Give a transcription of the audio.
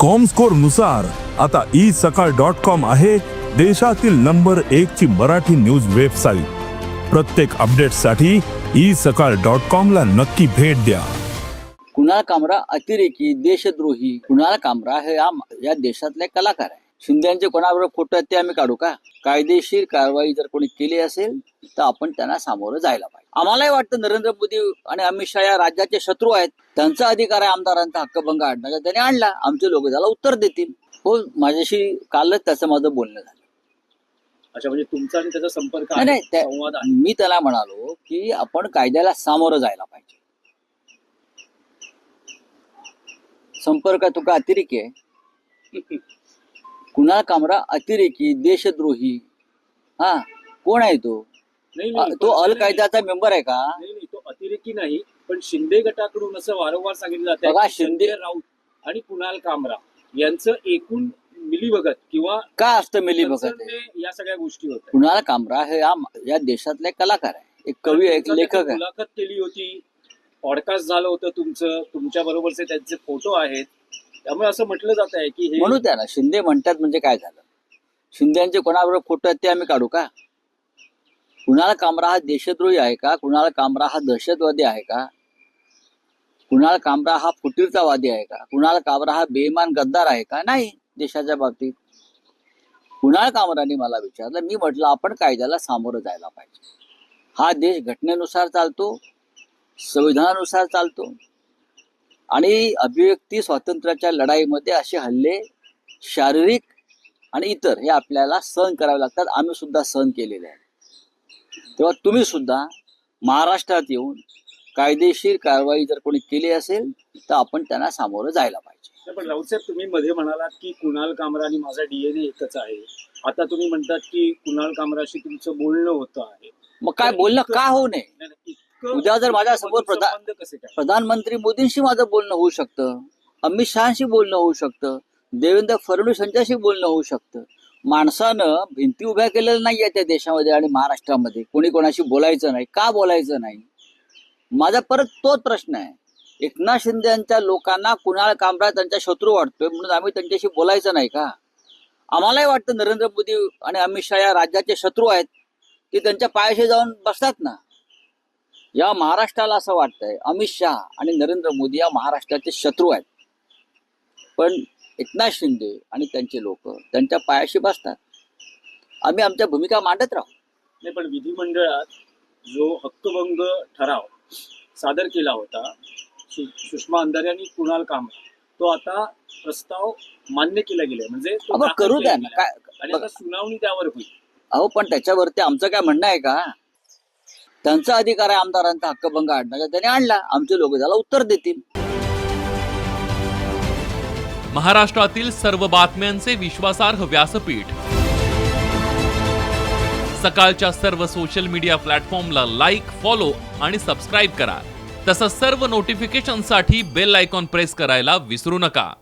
कॉमस्कोरनुसार आता ई सकाळ dot com आहे देशातील नंबर एक ची मराठी न्यूज वेबसाईट प्रत्येक अपडेटसाठी ई सकाळ डॉट कॉम ला नक्की भेट द्या. कुणाल कामरा अतिरेकी देशद्रोही. कुणाल कामरा हे या या देशातले कलाकार आहे शिंदेचे कोणाबरोबर फोटो आहेत ते आम्ही काढू का? कायदेशीर कारवाई जर कोणी केली असेल तर आपण त्यांना सामोरं जायला पाहिजे. आम्हालाही वाटतं नरेंद्र मोदी आणि अमित शहा या राज्याचे शत्रू आहेत. त्यांचा अधिकार आहे आमदारांचा हक्कभंग आणण्याचा त्याने आणला. आमचे लोक त्याला उत्तर देतील. हो माझ्याशी कालच त्याचं माझं बोलणं झालं. अच्छा म्हणजे तुमचा आणि त्याचा संपर्क नाही मी त्याला म्हणालो की आपण कायद्याला सामोरं जायला पाहिजे. संपर्क तुका अतिरेकी आहे. कुणाल कामरा अतिरेकी देशद्रोही. हा कोण आहे तो? नाही अ, नाही तो पण- अल कायद्याचा मेंबर आहे का? नाही नाही तो अतिरेकी नाही पण शिंदे गटाकडून असं वारंवार सांगितलं जातं बघा, शिंदे- राऊत आणि कुणाल कामरा यांचं एकूण मिलीभगत किंवा का असतं मिली भगत कन्सर्नने या सगळ्या गोष्टी होत्या. कुणाल कामरा हे या या देशातले कलाकार आहे. एक कवी आहे एक तुमचा लेखक त्याची आहे. मुलाखत केली होती. पॉडकास्ट झालं होतं तुमचं. तुमच्या बरोबरचे त्यांचे फोटो आहेत. त्यामुळे असं म्हटलं जात आहे की हे म्हणू त्याला शिंदे म्हणतात म्हणजे काय झालं? शिंद्यांचे कोणाबरोबर खोटं आहेत ते आम्ही काढू का? कुणाला कामरा हा देशद्रोही आहे का? कुणाला कामरा हा दहशतवादी आहे का? कुणाला कामरा हा फुटीरतावादी आहे का? कुणाला कामरा हा बेमान गद्दार आहे का? नाही देशाच्या बाबतीत. कुणाल कामराने मला विचारलं? मी म्हटलं आपण कायद्याला सामोरं जायला पाहिजे. हा देश घटनेनुसार चालतो संविधानानुसार चालतो. आणि अभिव्यक्ती स्वातंत्र्याच्या लढाईमध्ये असे हल्ले शारीरिक आणि इतर हे आपल्याला सहन करावे लागतात. आम्ही सुद्धा सहन केलेले आहे. तेव्हा तुम्ही सुद्धा महाराष्ट्रात येऊन कायदेशीर कारवाई जर कोणी केली असेल तर आपण त्यांना सामोरं जायला पाहिजे. पण राऊतसाहेब तुम्ही मध्ये म्हणालात की कुणाल कामरा आणि माझा डीएनए एकच आहे. आता तुम्ही म्हणतात की कुणाल कामराशी तुमचं बोलणं होतं आहे. मग काय बोलणं का होऊ नये? उद्या जर कसे काय? प्रधानमंत्री मोदींशी माझं बोलणं होऊ शकतं अमित शहाशी बोलणं होऊ शकतं देवेंद्र फडणवीस यांच्याशी बोलणं होऊ शकतं. माणसानं भिंती उभ्या केलेल्या नाही त्या देशामध्ये आणि महाराष्ट्रामध्ये. कोणी कोणाशी बोलायचं नाही. का बोलायचं नाही? माझा परत तोच प्रश्न आहे. एकनाथ शिंदे यांच्या लोकांना कुणाल कामरा त्यांचा शत्रू वाटतोय म्हणून आम्ही त्यांच्याशी बोलायचं नाही का? आम्हालाही वाटतं नरेंद्र मोदी आणि अमित शहा या राज्याचे शत्रू आहेत. ते त्यांच्या पायाशी जाऊन बसतात ना. या महाराष्ट्राला असं वाटतंय अमित शहा आणि नरेंद्र मोदी या महाराष्ट्राचे शत्रू आहेत. पण एकनाथ शिंदे आणि त्यांचे लोक त्यांच्या पायाशी बसतात. आम्ही आमच्या भूमिका मांडत राहू. नाही पण विधिमंडळात जो हक्कभंग ठराव सादर केला होता सुषमा अंधारे आणि कुणाल कामरा तो आता प्रस्ताव मान्य केला गेलाय. म्हणजे करू द्या ना. काय सुनावणी त्यावर होईल. अहो पण त्याच्यावरती आमचं काय म्हणणं आहे का? त्यांचा अधिकार आहे आमदारांचा हक्कभंग आणण्याचा त्याने आणला. आमचे लोक त्याला उत्तर देतील. महाराष्ट्रातील सर्व बातम्यांचे विश्वासार्ह व्यासपीठ. सकाळच्या सर्व सोशल मीडिया प्लॅटफॉर्मला लाईक फॉलो आणि सबस्क्राईब करा. तसंच सर्व नोटिफिकेशनसाठी बेल आयकॉन प्रेस करायला विसरू नका.